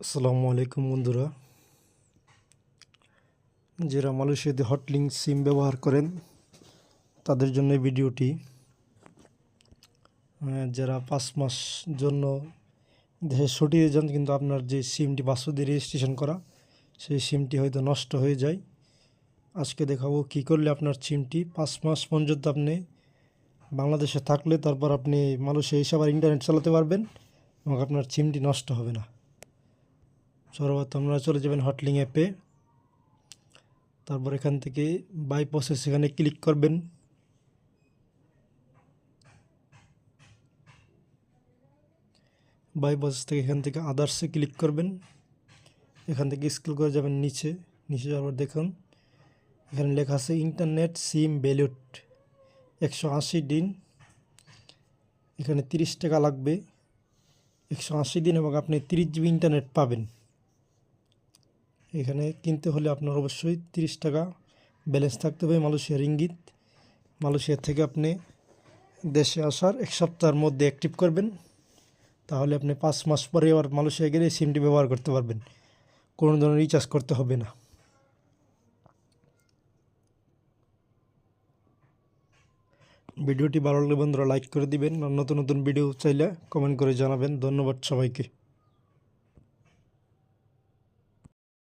আসসালামু আলাইকুম বন্ধুরা। যারা মালয়েশিয়াতে হটলিং সিম ব্যবহার করেন, তাদের জন্য ভিডিওটি। যারা পাঁচ মাস জন্য দেশে ছুটিয়ে যান, কিন্তু আপনার যে সিমটি বাসুদি রেজিস্ট্রেশন করা, সেই সিমটি হয়তো নষ্ট হয়ে যায়। আজকে দেখাবো কী করলে আপনার সিমটি পাঁচ মাস পর্যন্ত আপনি বাংলাদেশে থাকলে, তারপর আপনি মালয়েশিয়া হিসাবে ইন্টারনেট চালাতে পারবেন এবং আপনার সিমটি নষ্ট হবে না। সর্বপ্রথম আপনারা চলে যাবেন হটলিং অ্যাপে। তারপর এখান থেকে বাই প্রসেস এখানে ক্লিক করবেন। বাই প্রসেস থেকে এখান থেকে আদার্সে ক্লিক করবেন। এখান থেকে স্ক্রল করে যাবেন নিচে। নিচে যাওয়ার দেখুন, এখানে লেখা আছে ইন্টারনেট সিম ভ্যালুট একশো আশি দিন। এখানে তিরিশ টাকা লাগবে। একশো আশি দিন এবং আপনি তিরিশ জিবি ইন্টারনেট পাবেন। এখানে কিনতে হলে আপনার অবশ্যই তিরিশ টাকা ব্যালেন্স থাকতে হবে। মালয়েশিয়ার ইঙ্গিত, মালয়েশিয়া থেকে আপনি দেশে আসার এক সপ্তাহের মধ্যে অ্যাক্টিভ করবেন। তাহলে আপনি পাঁচ মাস পরে আবার মালয়েশিয়া গেলে সিমটি ব্যবহার করতে পারবেন। কোনো ধরনের রিচার্জ করতে হবে না। ভিডিওটি ভালো লাগলে বন্ধুরা লাইক করে দিবেন। আর নতুন নতুন ভিডিও চাইলে কমেন্ট করে জানাবেন। ধন্যবাদ সবাইকে।